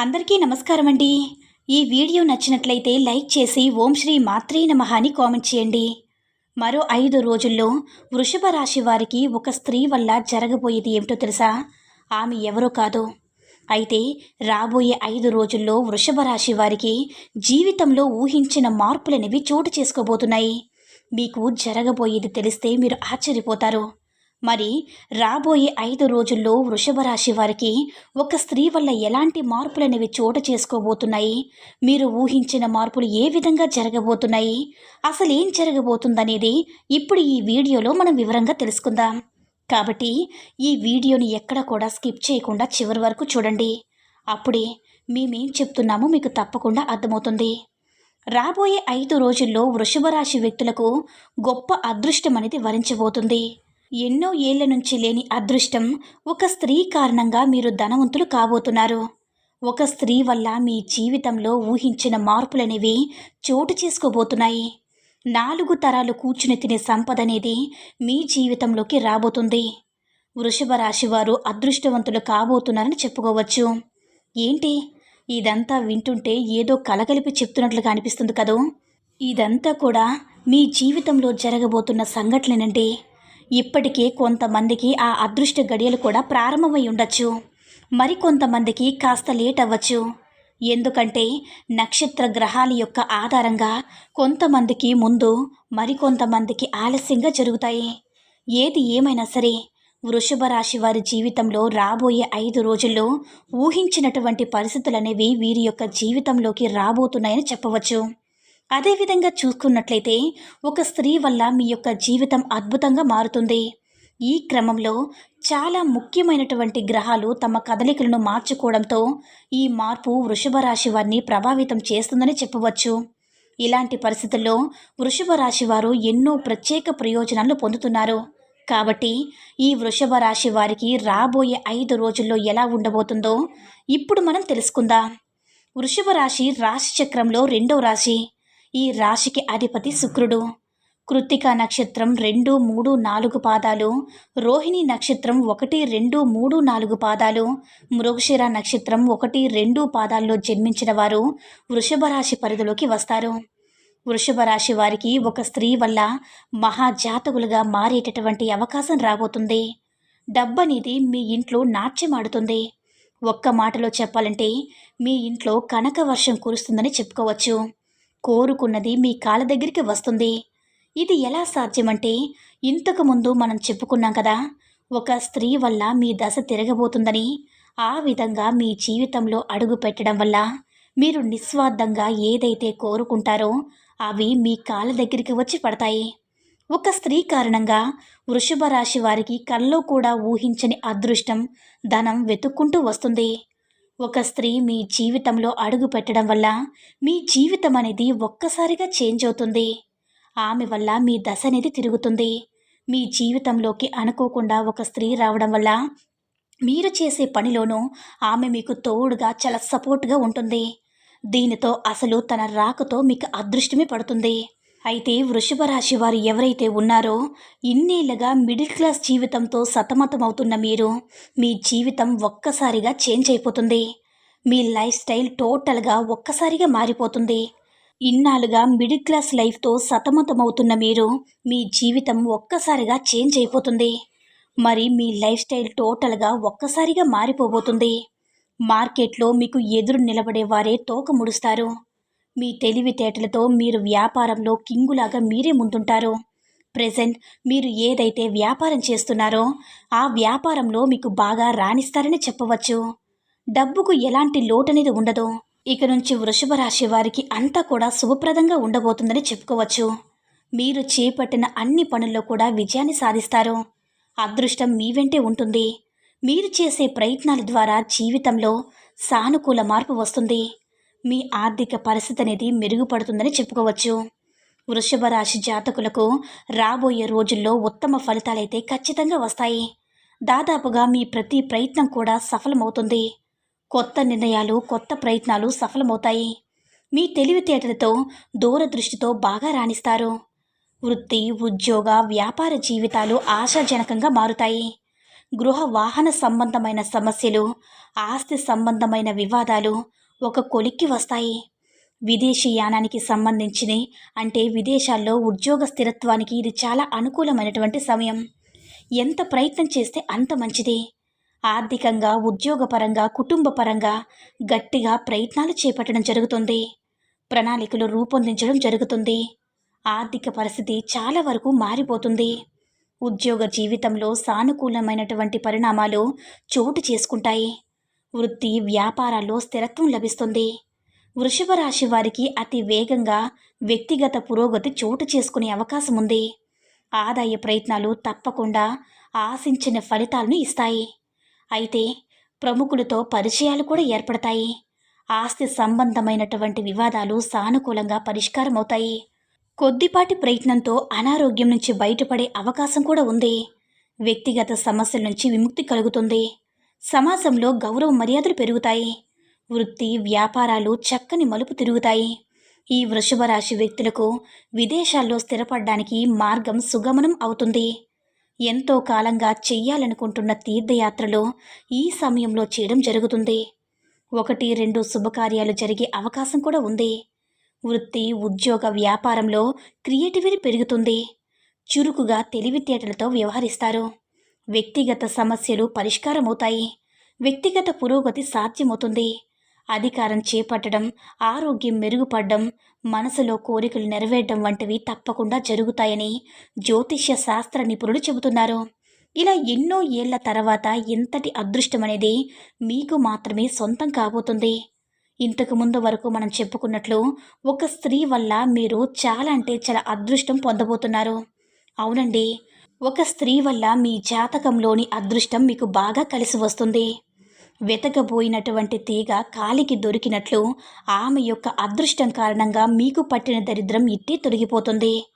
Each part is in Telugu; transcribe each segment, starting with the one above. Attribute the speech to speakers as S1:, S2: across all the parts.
S1: అందరికీ నమస్కారం అండి ఈ వీడియో నచ్చినట్లయితే లైక్ చేసి ఓం శ్రీ మాత్రే నమః అని కామెంట్ చేయండి. మరో ఐదు రోజుల్లో వృషభ రాశి వారికి ఒక స్త్రీ వల్ల జరగబోయేది ఏమిటో తెలుసా? ఆమె ఎవరో కాదు. అయితే రాబోయే ఐదు రోజుల్లో వృషభ రాశి వారికి జీవితంలో ఊహించిన మార్పులనేవి చోటు చేసుకోబోతున్నాయి. మీకు జరగబోయేది తెలిస్తే మీరు ఆశ్చర్యపోతారు. మరి రాబోయే ఐదు రోజుల్లో వృషభ రాశి వారికి ఒక స్త్రీ వల్ల ఎలాంటి మార్పులనేవి చోటు చేసుకోబోతున్నాయి? మీరు ఊహించిన మార్పులు ఏ విధంగా జరగబోతున్నాయి? అసలు ఏం జరగబోతుందనేది ఇప్పుడు ఈ వీడియోలో మనం వివరంగా తెలుసుకుందాం. కాబట్టి ఈ వీడియోని ఎక్కడ కూడా స్కిప్ చేయకుండా చివరి వరకు చూడండి. అప్పుడే మేమేం చెప్తున్నామో మీకు తప్పకుండా అర్థమవుతుంది. రాబోయే ఐదు రోజుల్లో వృషభ రాశి వ్యక్తులకు గొప్ప అదృష్టం అనేది వరించబోతుంది. ఎన్నో ఏళ్ళ నుంచి లేని అదృష్టం ఒక స్త్రీ కారణంగా మీరు ధనవంతులు కాబోతున్నారు. ఒక స్త్రీ వల్ల మీ జీవితంలో ఊహించిన మార్పులనేవి చోటు చేసుకోబోతున్నాయి. నాలుగు తరాలు కూర్చుని తినే సంపద అనేది మీ జీవితంలోకి రాబోతుంది. వృషభ రాశి వారు అదృష్టవంతులు కాబోతున్నారని చెప్పుకోవచ్చు. ఏంటి? ఇదంతా వింటుంటే ఏదో కలగలిపి చెప్తున్నట్లుగా అనిపిస్తుంది కదూ? ఇదంతా కూడా మీ జీవితంలో జరగబోతున్న సంఘటనలండి ఇప్పటికే కొంతమందికి ఆ అదృష్ట గడియలు కూడా ప్రారంభమై ఉండొచ్చు. మరికొంతమందికి కాస్త లేట్ అవ్వచ్చు. ఎందుకంటే నక్షత్ర గ్రహాల యొక్క ఆధారంగా కొంతమందికి ముందు మరికొంతమందికి ఆలస్యంగా జరుగుతాయి. ఏది ఏమైనా సరే వృషభ రాశి వారి జీవితంలో రాబోయే ఐదు రోజుల్లో ఊహించినటువంటి పరిస్థితులనేవి వీరి యొక్క జీవితంలోకి రాబోతున్నాయని చెప్పవచ్చు. అదేవిధంగా చూసుకున్నట్లయితే ఒక స్త్రీ వల్ల మీ యొక్క జీవితం అద్భుతంగా మారుతుంది. ఈ క్రమంలో చాలా ముఖ్యమైనటువంటి గ్రహాలు తమ కదలికలను మార్చుకోవడంతో ఈ మార్పు వృషభ రాశి వారిని ప్రభావితం చేస్తుందని చెప్పవచ్చు. ఇలాంటి పరిస్థితుల్లో వృషభ రాశి వారు ఎన్నో ప్రత్యేక ప్రయోజనాలు పొందుతున్నారు. కాబట్టి ఈ వృషభ రాశి వారికి రాబోయే ఐదు రోజుల్లో ఎలా ఉండబోతుందో ఇప్పుడు మనం తెలుసుకుందాం. వృషభ రాశి రాశి చక్రంలో రెండో రాశి. ఈ రాశికి అధిపతి శుక్రుడు. కృత్తిక నక్షత్రం రెండు మూడు నాలుగు పాదాలు రోహిణి నక్షత్రం ఒకటి రెండు మూడు నాలుగు పాదాలు మృగశిర నక్షత్రం ఒకటి రెండు పాదాల్లో జన్మించిన వారు వృషభ రాశి పరిధిలోకి వస్తారు. వృషభ రాశి వారికి ఒక స్త్రీ వల్ల మహాజాతకులుగా మారేటటువంటి అవకాశం రాబోతుంది. డబ్బనేది మీ ఇంట్లో నాట్యమాడుతుంది ఒక్క మాటలో చెప్పాలంటే మీ ఇంట్లో కనక వర్షం కురుస్తుందని చెప్పుకోవచ్చు. కోరుకున్నది మీ కాళ్ళ దగ్గరికి వస్తుంది. ఇది ఎలా సాధ్యమంటే ఇంతకుముందు మనం చెప్పుకున్నాం కదా ఒక స్త్రీ వల్ల మీ దశ తిరగబోతుందని ఆ విధంగా మీ జీవితంలో అడుగు పెట్టడం వల్ల మీరు నిస్వార్థంగా ఏదైతే కోరుకుంటారో అవి మీ కాళ్ళ దగ్గరికి వచ్చి పడతాయి. ఒక స్త్రీ కారణంగా వృషభ రాశి వారికి కల్లో కూడా ఊహించని అదృష్టం ధనం వెతుక్కుంటూ వస్తుంది. ఒక స్త్రీ మీ జీవితంలో అడుగు పెట్టడం వల్ల మీ జీవితం అనేది ఒక్కసారిగా చేంజ్ అవుతుంది. ఆమె వల్ల మీ దశ అనేది తిరుగుతుంది. మీ జీవితంలోకి అనుకోకుండా ఒక స్త్రీ రావడం వల్ల మీరు చేసే పనిలోనూ ఆమె మీకు తోడుగా చాలా సపోర్ట్గా ఉంటుంది. దీనితో అసలు తన రాకతో మీకు అదృష్టమే పడుతుంది. అయితే వృషభ రాశి వారు ఎవరైతే ఉన్నారో ఇన్నేళ్ళుగా మిడిల్ క్లాస్ జీవితంతో సతమతమవుతున్న మీరు మీ జీవితం ఒక్కసారిగా చేంజ్ అయిపోతుంది. మీ లైఫ్ స్టైల్ టోటల్గా ఒక్కసారిగా మారిపోతుంది. ఇన్నాళ్ళుగా మిడిల్ క్లాస్ లైఫ్తో సతమతమవుతున్న మీరు మీ జీవితం ఒక్కసారిగా చేంజ్ అయిపోతుంది. మరి మీ లైఫ్ స్టైల్ టోటల్గా ఒక్కసారిగా మారిపోబోతుంది. మార్కెట్లో మీకు ఎదురు నిలబడే వారే తోక ముడుస్తారు. మీ తెలివితేటలతో మీరు వ్యాపారంలో కింగులాగా మీరే ముందుంటారు. ప్రెజెంట్ మీరు ఏదైతే వ్యాపారం చేస్తున్నారో ఆ వ్యాపారంలో మీకు బాగా రాణిస్తారని చెప్పవచ్చు. డబ్బుకు ఎలాంటి లోటనేది ఉండదు. ఇక నుంచి వృషభ రాశి వారికి అంతా కూడా శుభప్రదంగా ఉండబోతుందని చెప్పుకోవచ్చు. మీరు చేపట్టిన అన్ని పనుల్లో కూడా విజయాన్ని సాధిస్తారు. అదృష్టం మీ వెంటే ఉంటుంది. మీరు చేసే ప్రయత్నాల ద్వారా జీవితంలో సానుకూల మార్పు వస్తుంది. మీ ఆర్థిక పరిస్థితి అనేది మెరుగుపడుతుందని చెప్పుకోవచ్చు. వృషభ రాశి జాతకులకు రాబోయే రోజుల్లో ఉత్తమ ఫలితాలైతే ఖచ్చితంగా వస్తాయి. దాదాపుగా మీ ప్రతి ప్రయత్నం కూడా సఫలమవుతుంది. కొత్త నిర్ణయాలు కొత్త ప్రయత్నాలు సఫలమవుతాయి. మీ తెలివితేటలతో దూరదృష్టితో బాగా రాణిస్తారు. వృత్తి ఉద్యోగ వ్యాపార జీవితాలు ఆశాజనకంగా మారుతాయి. గృహ వాహన సంబంధమైన సమస్యలు ఆస్తి సంబంధమైన వివాదాలు ఒక కొలిక్కి వస్తాయి. విదేశీ యానానికి సంబంధించిన అంటే విదేశాల్లో ఉద్యోగ స్థిరత్వానికి ఇది చాలా అనుకూలమైనటువంటి సమయం. ఎంత ప్రయత్నం చేస్తే అంత మంచిది. ఆర్థికంగా ఉద్యోగపరంగా కుటుంబపరంగా గట్టిగా ప్రయత్నాలు చేపట్టడం జరుగుతుంది. ప్రణాళికలు రూపొందించడం జరుగుతుంది. ఆర్థిక పరిస్థితి చాలా వరకు మారిపోతుంది. ఉద్యోగ జీవితంలో సానుకూలమైనటువంటి పరిణామాలు చోటు చేసుకుంటాయి. వృత్తి వ్యాపారాల్లో స్థిరత్వం లభిస్తుంది. వృషభ రాశి వారికి అతి వేగంగా వ్యక్తిగత పురోగతి చోటు చేసుకునే అవకాశం ఉంది. ఆదాయ ప్రయత్నాలు తప్పకుండా ఆశించిన ఫలితాలను ఇస్తాయి. అయితే ప్రముఖులతో పరిచయాలు కూడా ఏర్పడతాయి. ఆస్తి సంబంధమైనటువంటి వివాదాలు సానుకూలంగా పరిష్కారం అవుతాయి. కొద్దిపాటి ప్రయత్నంతో అనారోగ్యం నుంచి బయటపడే అవకాశం కూడా ఉంది. వ్యక్తిగత సమస్యల నుంచి విముక్తి కలుగుతుంది. సమాజంలో గౌరవ మర్యాదలు పెరుగుతాయి. వృత్తి వ్యాపారాలు చక్కని మలుపు తిరుగుతాయి. ఈ వృషభ రాశి వ్యక్తులకు విదేశాల్లో స్థిరపడడానికి మార్గం సుగమనం అవుతుంది. ఎంతో కాలంగా చెయ్యాలనుకుంటున్న తీర్థయాత్రలో ఈ సమయంలో చేయడం జరుగుతుంది. ఒకటి రెండు శుభకార్యాలు జరిగే అవకాశం కూడా ఉంది. వృత్తి ఉద్యోగ వ్యాపారంలో క్రియేటివిటీ పెరుగుతుంది. చురుకుగా తెలివితేటలతో వ్యవహరిస్తారు. వ్యక్తిగత సమస్యలు పరిష్కారమవుతాయి. వ్యక్తిగత పురోగతి సాధ్యమవుతుంది. అధికారం చేపట్టడం ఆరోగ్యం మెరుగుపడడం మనసులో కోరికలు నెరవేరడం వంటివి తప్పకుండా జరుగుతాయని జ్యోతిష్య శాస్త్ర నిపుణులు చెబుతున్నారు. ఇలా ఎన్నో ఏళ్ళ తర్వాత ఇంతటి అదృష్టం అనేది మీకు మాత్రమే సొంతం కాబోతుంది. ఇంతకు ముందు వరకు మనం చెప్పుకున్నట్లు ఒక స్త్రీ వల్ల మీరు చాలా అంటే చాలా అదృష్టం పొందబోతున్నారు. అవునండి ఒక స్త్రీ వల్ల మీ జాతకంలోని అదృష్టం మీకు బాగా కలిసి వస్తుంది. వెతకబోయినటువంటి తీగ కాలికి దొరికినట్లు ఆమె యొక్క అదృష్టం కారణంగా మీకు పట్టిన దరిద్రం ఇట్టే తొలగిపోతుంది.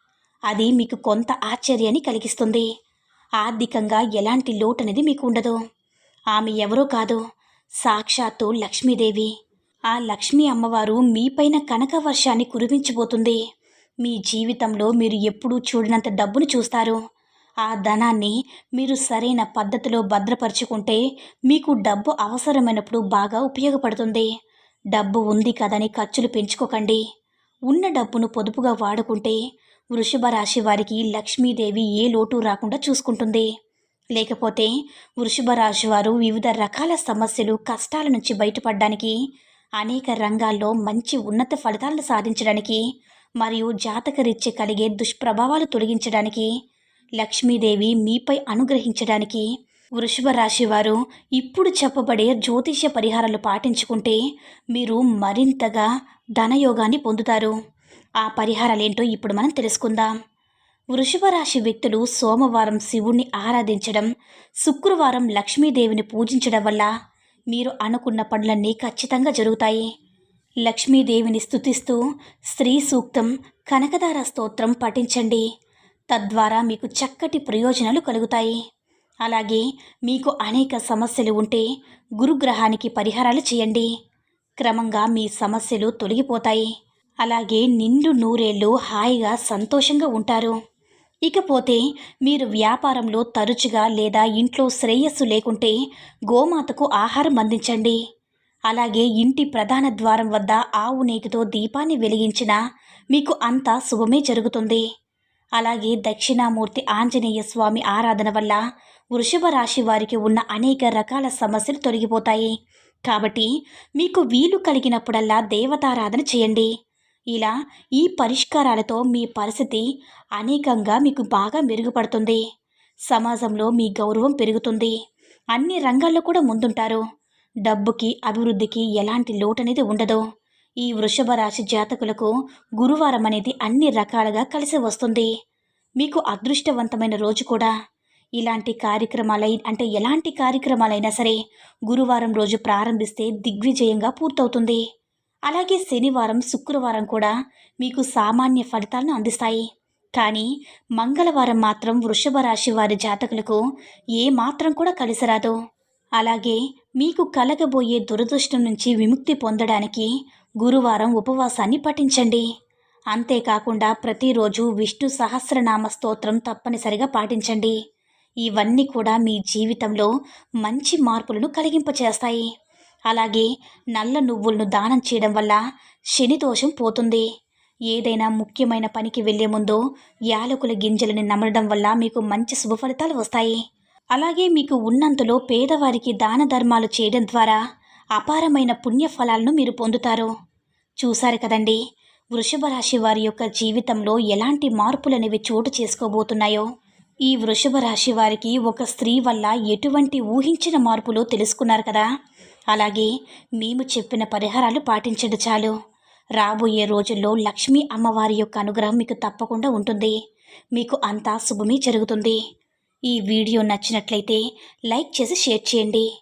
S1: అది మీకు కొంత ఆశ్చర్యాన్ని కలిగిస్తుంది. ఆర్థికంగా ఎలాంటి లోటు అనేది మీకు ఉండదు. ఆమె ఎవరో కాదు. సాక్షాత్తు లక్ష్మీదేవి. ఆ లక్ష్మీ అమ్మవారు మీపైన కనక వర్షాన్ని కురిపించబోతుంది మీ జీవితంలో మీరు ఎప్పుడూ చూడనంత డబ్బును చూస్తారు. ఆ ధనాన్ని మీరు సరైన పద్ధతిలో భద్రపరుచుకుంటే మీకు డబ్బు అవసరమైనప్పుడు బాగా ఉపయోగపడుతుంది. డబ్బు ఉంది కదని ఖర్చులు పెంచుకోకండి. ఉన్న డబ్బును పొదుపుగా వాడుకుంటే వృషభ రాశి వారికి లక్ష్మీదేవి ఏ లోటు రాకుండా చూసుకుంటుంది. లేకపోతే వృషభ రాశి వారు వివిధ రకాల సమస్యలు కష్టాల నుంచి బయటపడడానికి అనేక రంగాల్లో మంచి ఉన్నత ఫలితాలను సాధించడానికి మరియు జాతకరీత్య కలిగే దుష్ప్రభావాలు తొలగించడానికి లక్ష్మీదేవి మీపై అనుగ్రహించడానికి వృషభ రాశి వారు ఇప్పుడు చెప్పబడే జ్యోతిష్య పరిహారాలు పాటించుకుంటే మీరు మరింతగా ధనయోగాన్ని పొందుతారు. ఆ పరిహారాలేంటో ఇప్పుడు మనం తెలుసుకుందాం. వృషభ రాశి వ్యక్తులు సోమవారం శివుణ్ణి ఆరాధించడం శుక్రవారం లక్ష్మీదేవిని పూజించడం వల్ల మీరు అనుకున్న పనులన్నీ ఖచ్చితంగా జరుగుతాయి. లక్ష్మీదేవిని స్థుతిస్తూ స్త్రీ సూక్తం కనకదార స్తోత్రం పఠించండి. తద్వారా మీకు చక్కటి ప్రయోజనాలు కలుగుతాయి. అలాగే మీకు అనేక సమస్యలు ఉంటే గురుగ్రహానికి పరిహారాలు చేయండి. క్రమంగా మీ సమస్యలు తొలగిపోతాయి. అలాగే నిండు నూరేళ్ళు హాయిగా సంతోషంగా ఉంటారు. ఇకపోతే మీరు వ్యాపారంలో తరచుగా లేదా ఇంట్లో శ్రేయస్సు లేకుంటే గోమాతకు ఆహారం అందించండి. అలాగే ఇంటి ప్రధాన ద్వారం వద్ద ఆవు నేతితో దీపాన్ని వెలిగించినా మీకు అంతా శుభమే జరుగుతుంది. అలాగే దక్షిణామూర్తి ఆంజనేయ స్వామి ఆరాధన వల్ల వృషభ రాశి వారికి ఉన్న అనేక రకాల సమస్యలు తొలగిపోతాయి. కాబట్టి మీకు వీలు కలిగినప్పుడల్లా దేవతారాధన చేయండి. ఇలా ఈ పరిష్కారాలతో మీ పరిస్థితి అనేకంగా మీకు బాగా మెరుగుపడుతుంది. సమాజంలో మీ గౌరవం పెరుగుతుంది. అన్ని రంగాల్లో కూడా ముందుంటారు. డబ్బుకి అభివృద్ధికి ఎలాంటి లోటు అనేది ఉండదు. ఈ వృషభ రాశి జాతకులకు గురువారం అనేది అన్ని రకాలుగా కలిసి వస్తుంది. మీకు అదృష్టవంతమైన రోజు కూడా. ఇలాంటి కార్యక్రమాలై అంటే ఎలాంటి కార్యక్రమాలైనా సరే గురువారం రోజు ప్రారంభిస్తే దిగ్విజయంగా పూర్తవుతుంది. అలాగే శనివారం శుక్రవారం కూడా మీకు సామాన్య ఫలితాలను అందిస్తాయి. కానీ మంగళవారం మాత్రం వృషభ రాశి వారి జాతకులకు ఏ మాత్రం కూడా కలిసిరాదు అలాగే మీకు కలగబోయే దురదృష్టం నుంచి విముక్తి పొందడానికి గురువారం ఉపవాసాన్ని పఠించండి. అంతేకాకుండా ప్రతిరోజు విష్ణు సహస్రనామ స్తోత్రం తప్పనిసరిగా పాటించండి. ఇవన్నీ కూడా మీ జీవితంలో మంచి మార్పులను కలిగింపచేస్తాయి. అలాగే నల్ల నువ్వులను దానం చేయడం వల్ల శని దోషం పోతుంది. ఏదైనా ముఖ్యమైన పనికి వెళ్ళే ముందు యాలకుల గింజలని నమలడం వల్ల మీకు మంచి శుభ ఫలితాలు వస్తాయి. అలాగే మీకు ఉన్నంతలో పేదవారికి దాన ధర్మాలు చేయడం ద్వారా అపారమైన పుణ్య ఫలాలను మీరు పొందుతారు. చూశారు కదండి వృషభ రాశి వారి యొక్క జీవితంలో ఎలాంటి మార్పులనేవి చోటు చేసుకోబోతున్నాయో. ఈ వృషభ రాశి వారికి ఒక స్త్రీ వల్ల ఎటువంటి ఊహించిన మార్పులు తెలుసుకున్నారు కదా. అలాగే మేము చెప్పిన పరిహారాలు పాటించండి చాలు. రాబోయే రోజుల్లో లక్ష్మీ అమ్మవారి యొక్క అనుగ్రహం మీకు తప్పకుండా ఉంటుంది. మీకు అంతా శుభమే జరుగుతుంది. ఈ వీడియో నచ్చినట్లయితే లైక్ చేసి షేర్ చేయండి.